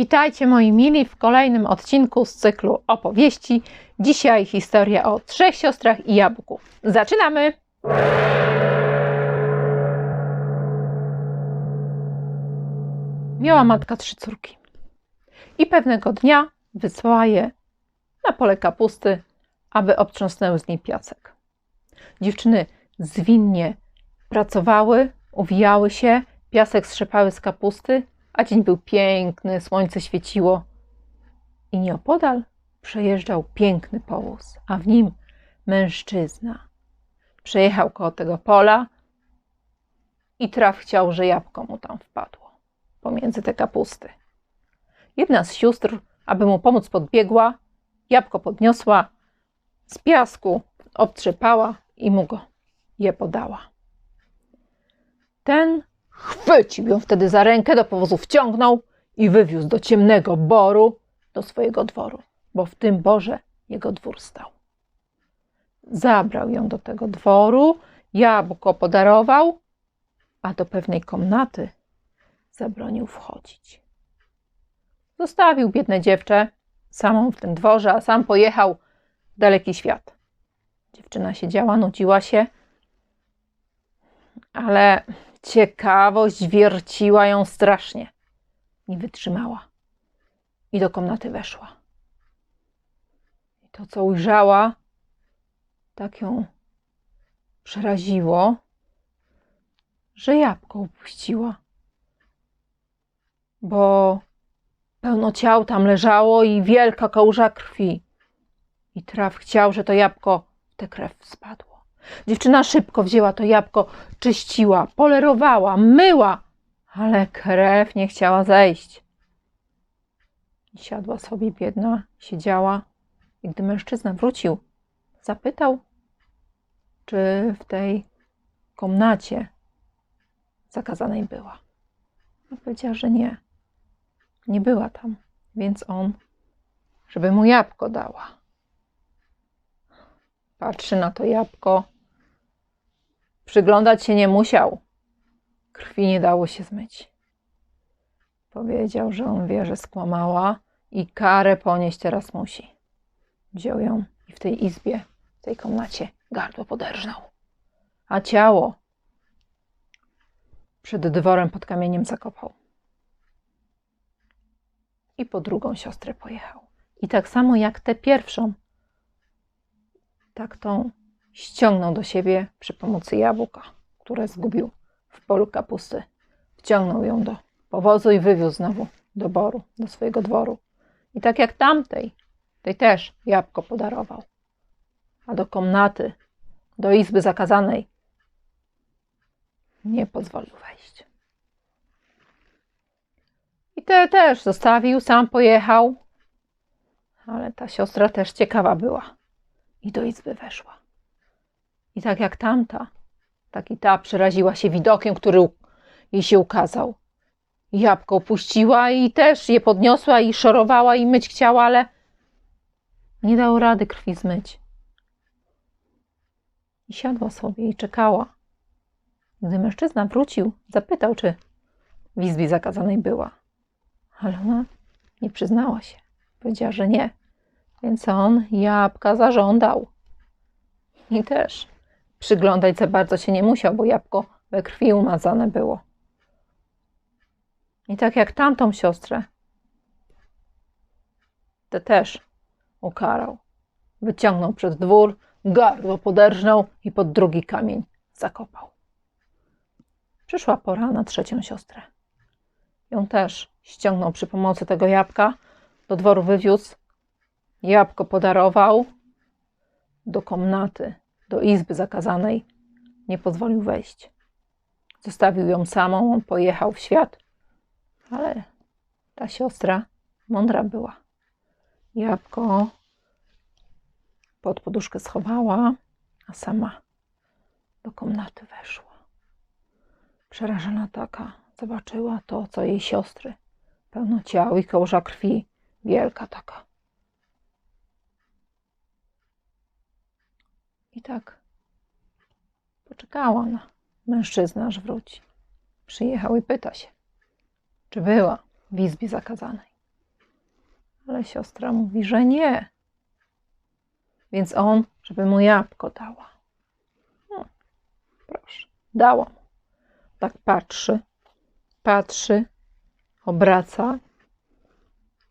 Witajcie moi mili w kolejnym odcinku z cyklu opowieści. Dzisiaj historia o trzech siostrach i jabłku. Zaczynamy! Miała matka trzy córki i pewnego dnia wysłała je na pole kapusty, aby obtrząsnęły z niej piasek. Dziewczyny zwinnie pracowały, uwijały się, piasek strzepały z kapusty, a dzień był piękny, słońce świeciło i nieopodal przejeżdżał piękny powóz, a w nim mężczyzna. Przejechał koło tego pola i traf chciał, że jabłko mu tam wpadło pomiędzy te kapusty. Jedna z sióstr, aby mu pomóc, podbiegła, jabłko podniosła, z piasku obtrzepała i mu go je podała. Ten chwycił ją wtedy za rękę, do powozu wciągnął i wywiózł do ciemnego boru, do swojego dworu, bo w tym borze jego dwór stał. Zabrał ją do tego dworu, jabłko podarował, a do pewnej komnaty zabronił wchodzić. Zostawił biedne dziewczę samą w tym dworze, a sam pojechał w daleki świat. Dziewczyna siedziała, nudziła się, ale ciekawość wierciła ją strasznie. Nie wytrzymała i do komnaty weszła. I to, co ujrzała, tak ją przeraziło, że jabłko upuściła. Bo pełno ciał tam leżało i wielka kałuża krwi. I traf chciał, że to jabłko w tę krew spadło. Dziewczyna szybko wzięła to jabłko, czyściła, polerowała, myła, ale krew nie chciała zejść. I siadła sobie biedna, siedziała. I gdy mężczyzna wrócił, zapytał, czy w tej komnacie zakazanej była. Powiedziała, że nie. Nie była tam, więc on, żeby mu jabłko dała. Patrzy na to jabłko. Przyglądać się nie musiał. Krwi nie dało się zmyć. Powiedział, że on wie, że skłamała i karę ponieść teraz musi. Wziął ją i w tej izbie, w tej komnacie gardło poderżnął. A ciało przed dworem pod kamieniem zakopał. I po drugą siostrę pojechał. I tak samo jak tę pierwszą, tak tą ściągnął do siebie przy pomocy jabłka, które zgubił w polu kapusty. Wciągnął ją do powozu i wywiózł znowu do boru, do swojego dworu. I tak jak tamtej, tej też jabłko podarował. A do komnaty, do izby zakazanej nie pozwolił wejść. I te też zostawił, sam pojechał, ale ta siostra też ciekawa była i do izby weszła. I tak jak tamta, tak i ta przeraziła się widokiem, który jej się ukazał. Jabłko upuściła i też je podniosła i szorowała i myć chciała, ale nie dało rady krwi zmyć. I siadła sobie i czekała. Gdy mężczyzna wrócił, zapytał, czy w izbie zakazanej była. Ale ona nie przyznała się. Powiedziała, że nie. Więc on jabłka zażądał. I też przyglądać za bardzo się nie musiał, bo jabłko we krwi umazane było. I tak jak tamtą siostrę, te też ukarał. Wyciągnął przed dwór, gardło poderżnął i pod drugi kamień zakopał. Przyszła pora na trzecią siostrę. Ją też ściągnął przy pomocy tego jabłka, do dworu wywiózł, jabłko podarował, do komnaty, do izby zakazanej nie pozwolił wejść. Zostawił ją samą, pojechał w świat, ale ta siostra mądra była. Jabłko pod poduszkę schowała, a sama do komnaty weszła. Przerażona taka zobaczyła to, co jej siostry. Pełno ciał i kołża krwi, wielka taka. I tak poczekała na mężczyznę, aż wróci. Przyjechał i pyta się, czy była w izbie zakazanej. Ale siostra mówi, że nie. Więc on, żeby mu jabłko dała. No, proszę, dała mu. Tak patrzy, patrzy, obraca.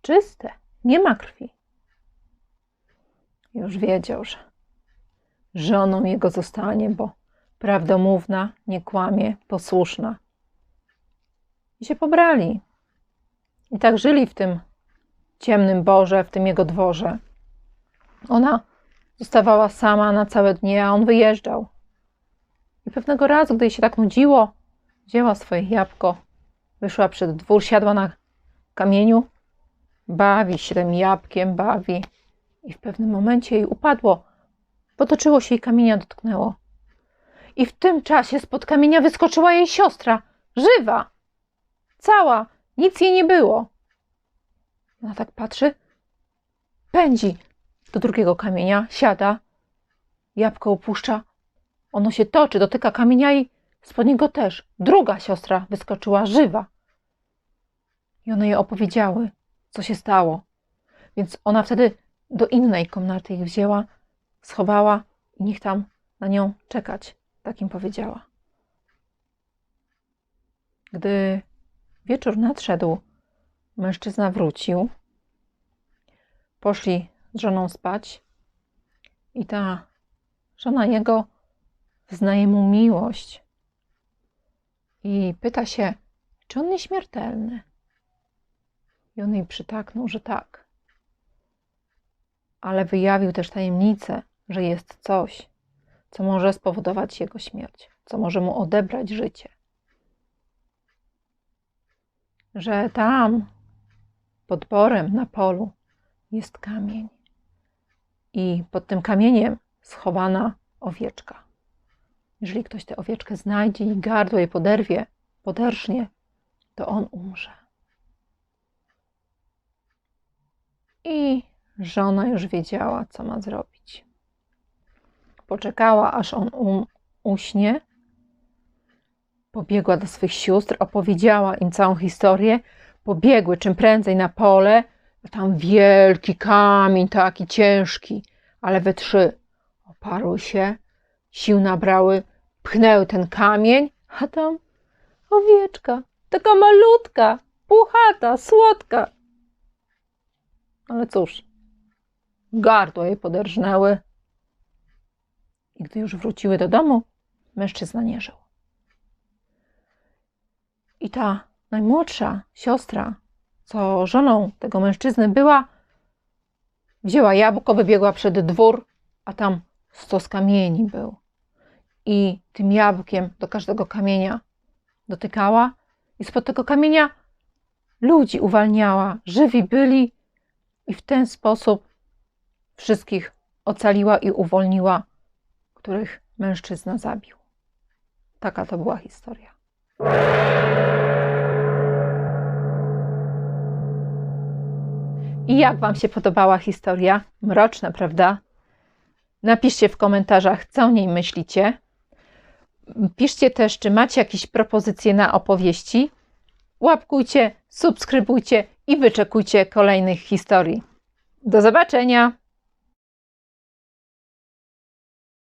Czyste, nie ma krwi. Już wiedział, że żoną jego zostanie, bo prawdomówna, nie kłamie, posłuszna. I się pobrali. I tak żyli w tym ciemnym Boże, w tym jego dworze. Ona zostawała sama na całe dnie, a on wyjeżdżał. I pewnego razu, gdy jej się tak nudziło, wzięła swoje jabłko, wyszła przed dwór, siadła na kamieniu, bawi się tym jabłkiem, bawi. I w pewnym momencie jej upadło, potoczyło się i kamienia dotknęło. I w tym czasie spod kamienia wyskoczyła jej siostra, żywa, cała, nic jej nie było. Ona tak patrzy, pędzi do drugiego kamienia, siada, jabłko upuszcza, ono się toczy, dotyka kamienia i spod niego też. Druga siostra wyskoczyła żywa. I one jej opowiedziały, co się stało. Więc ona wtedy do innej komnaty ich wzięła, schowała i niech tam na nią czekać. Tak im powiedziała. Gdy wieczór nadszedł, mężczyzna wrócił. Poszli z żoną spać i ta żona jego wznaje mu miłość i pyta się, czy on nieśmiertelny. I on jej przytaknął, że tak. Ale wyjawił też tajemnicę, że jest coś, co może spowodować jego śmierć, co może mu odebrać życie. Że tam, pod borem na polu, jest kamień. I pod tym kamieniem schowana owieczka. Jeżeli ktoś tę owieczkę znajdzie i gardło jej poderwie, poderżnie, to on umrze. I żona już wiedziała, co ma zrobić. Poczekała, aż on um, uśnie. Pobiegła do swych sióstr, opowiedziała im całą historię. Pobiegły czym prędzej na pole. Tam wielki kamień, taki ciężki, ale we trzy oparły się, sił nabrały, pchnęły ten kamień, a tam owieczka, taka malutka, puchata, słodka. Ale cóż, gardło jej poderżnęły. I gdy już wróciły do domu, mężczyzna nie żył. I ta najmłodsza siostra, co żoną tego mężczyzny była, wzięła jabłko, wybiegła przed dwór, a tam stos kamieni był. I tym jabłkiem do każdego kamienia dotykała i spod tego kamienia ludzi uwalniała. Żywi byli i w ten sposób wszystkich ocaliła i uwolniła, których mężczyzna zabił. Taka to była historia. I jak Wam się podobała historia? Mroczna, prawda? Napiszcie w komentarzach, co o niej myślicie. Piszcie też, czy macie jakieś propozycje na opowieści. Łapkujcie, subskrybujcie i wyczekujcie kolejnych historii. Do zobaczenia!